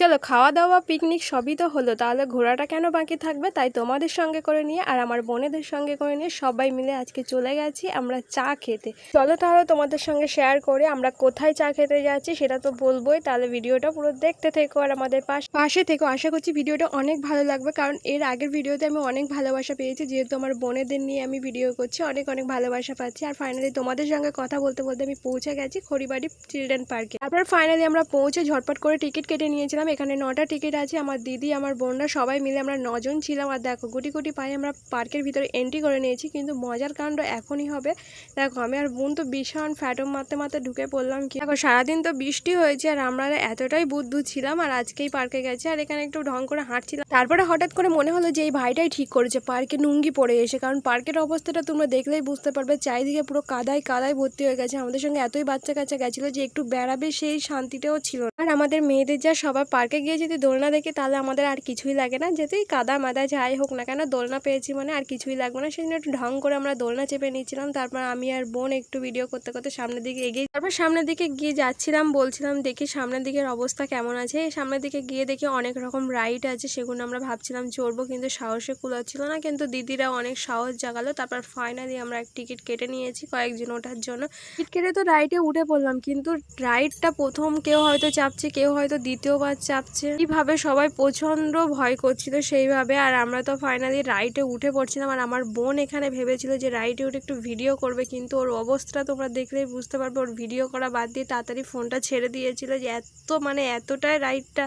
চলো খাওয়া দাওয়া পিকনিক সবই তো হলো। তাহলে ঘোরাটা কেন বাকি থাকবে? তাই তোমাদের সঙ্গে করে নিয়ে আর আমার বোনেদের সঙ্গে করে নিয়ে সবাই মিলে আজকে চলে গেছি আমরা চা খেতে। চলো তাহলে তোমাদের সঙ্গে শেয়ার করে আমরা কোথায় চা খেতে যাচ্ছি সেটা তো বলবোই। তাহলে ভিডিওটা পুরো দেখতে থেকো আর আমাদের পাশ পাশে থেকো। আশা করছি ভিডিওটা অনেক ভালো লাগবে কারণ এর আগের ভিডিওতে আমি অনেক ভালোবাসা পেয়েছি। যেহেতু আমার বোনেদের নিয়ে আমি ভিডিও করছি, অনেক অনেক ভালোবাসা পাচ্ছি। আর ফাইনালি তোমাদের সঙ্গে কথা বলতে বলতে আমি পৌঁছে গেছি খড়িবাড়ি চিলড্রেন পার্কে তারপর ফাইনালি আমরা পৌঁছে ঝটপট করে টিকিট কেটে নিয়েছিলাম। এখানে নটা টিকিট আছে, আমার দিদি, আমার বোনরা সবাই মিলে আমরা নজন ছিলাম। আর দেখো, গুটি গুটি পায়ে আমরা পার্কের ভিতরে এন্ট্রি করে নিয়েছি, কিন্তু মজার কাণ্ড এখনই হবে। দেখো, আমি আর বোন তো ভীষণ ফ্যাটম মারতে মারতে ঢুকে পড়লাম কি। দেখো, সারাদিন তো বৃষ্টি হয়েছে আর আমরা এতটাই বুদ্ধু ছিলাম আর আজকেই পার্কে গেছে আর এখানে একটু ঢং করে হাঁটছিলাম। তারপরে হঠাৎ করে মনে হলো যে এই ভাইটাই ঠিক করেছে, পার্কে নুঙ্গি পড়ে এসে। কারণ পার্কের অবস্থাটা তোমরা দেখলেই বুঝতে পারবে, চারিদিকে পুরো কাদায় কাদায় ভর্তি হয়ে গেছে। আমাদের সঙ্গে এতই বাচ্চা কাচ্চা গেছিল যে একটু বেড়াবে সেই শান্তিটাও ছিল। আর আমাদের মেয়েদের যা সবাই পার্কে গিয়ে যদি দোলনা দেখি, তাহলে আমাদের আর কিছুই লাগে না। যেতেই কাদা মাদা যাই হোক না কেন, দোলনা পেয়েছি মানে আর কিছুই লাগবে না। জন্য একটু ঢং করে আমরা দোলনা চেপে নিয়েছিলাম। তারপর আমি আর বোন একটু ভিডিও করতে করতে সামনের দিকে এগিয়ে তারপর সামনের দিকে গিয়ে যাচ্ছিলাম, বলছিলাম, দেখি সামনের দিকের অবস্থা কেমন আছে? সামনের দিকে গিয়ে দেখি অনেক রকম রাইড আছে, সেগুলো আমরা ভাবছিলাম চড়বো, কিন্তু সাহসে কুলাচ্ছিল না। কিন্তু দিদিরা অনেক সাহস জাগালো। তারপর ফাইনালি আমরা এক টিকিট কেটে নিয়েছি কয়েকজন ওঠার জন্য। টিকিট কেটে তো রাইডে উঠে পড়লাম, কিন্তু রাইডটা প্রথম কেউ হয়তো চাপছে, কেউ হয়তো দ্বিতীয়বার চাপছে। এইভাবে সবাই প্রচণ্ড ভয় করছিল সেইভাবে, আর আমরা তো ফাইনালি রাইডে উঠে পড়ছিলাম। আর আমার বোন এখানে ভেবেছিল যে রাইডে উঠে একটু ভিডিও করবে, কিন্তু ওর অবস্থা তোমরা দেখলেই বুঝতে পারবে। ওর ভিডিও করা বাদ দিয়ে তাড়াতাড়ি ফোনটা ছেড়ে দিয়েছিল যে এত মানে এতটাই রাইডটা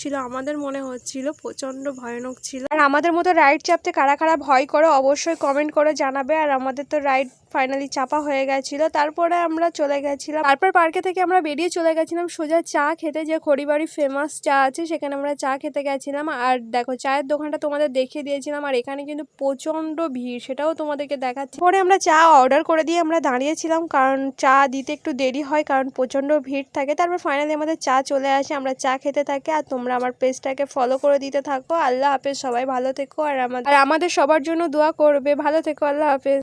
ছিল, আমাদের মনে হচ্ছিল প্রচণ্ড ভয়ানক ছিল। আর আমাদের মতো রাইড চাপতে কারা কারা ভয় করো, অবশ্যই কমেন্ট করে জানাবে। আর আমাদের তো রাইড ফাইনালি চাপা হয়ে গেছিল। তারপরে আমরা চলে গেছিলাম। তারপর পার্কে থেকে আমরা বেরিয়ে চলে গেছিলাম, সোজা চা খেতে যে খড়িবাড়ি ফেমাস চা আছে সেখানে আমরা চা খেতে গেছিলাম। আর দেখো, চায়ের দোকানটা তোমাদের দেখিয়ে দিয়েছিলাম আর এখানে কিন্তু প্রচণ্ড ভিড়, সেটাও তোমাদেরকে দেখাচ্ছি। পরে আমরা চা অর্ডার করে দিয়ে আমরা দাঁড়িয়েছিলাম, কারণ চা দিতে একটু দেরি হয়, কারণ প্রচণ্ড ভিড় থাকে। তারপর ফাইনালি আমাদের চা চলে আসে, আমরা চা খেতে থাকি। আর তোমরা আমার পেজটাকে ফলো করে দিতে থাকো। আল্লাহ হাফেজ, সবাই ভালো থেকো। আর আর আমাদের সবার জন্য দোয়া করবে। ভালো থেকো, আল্লাহ হাফেজ।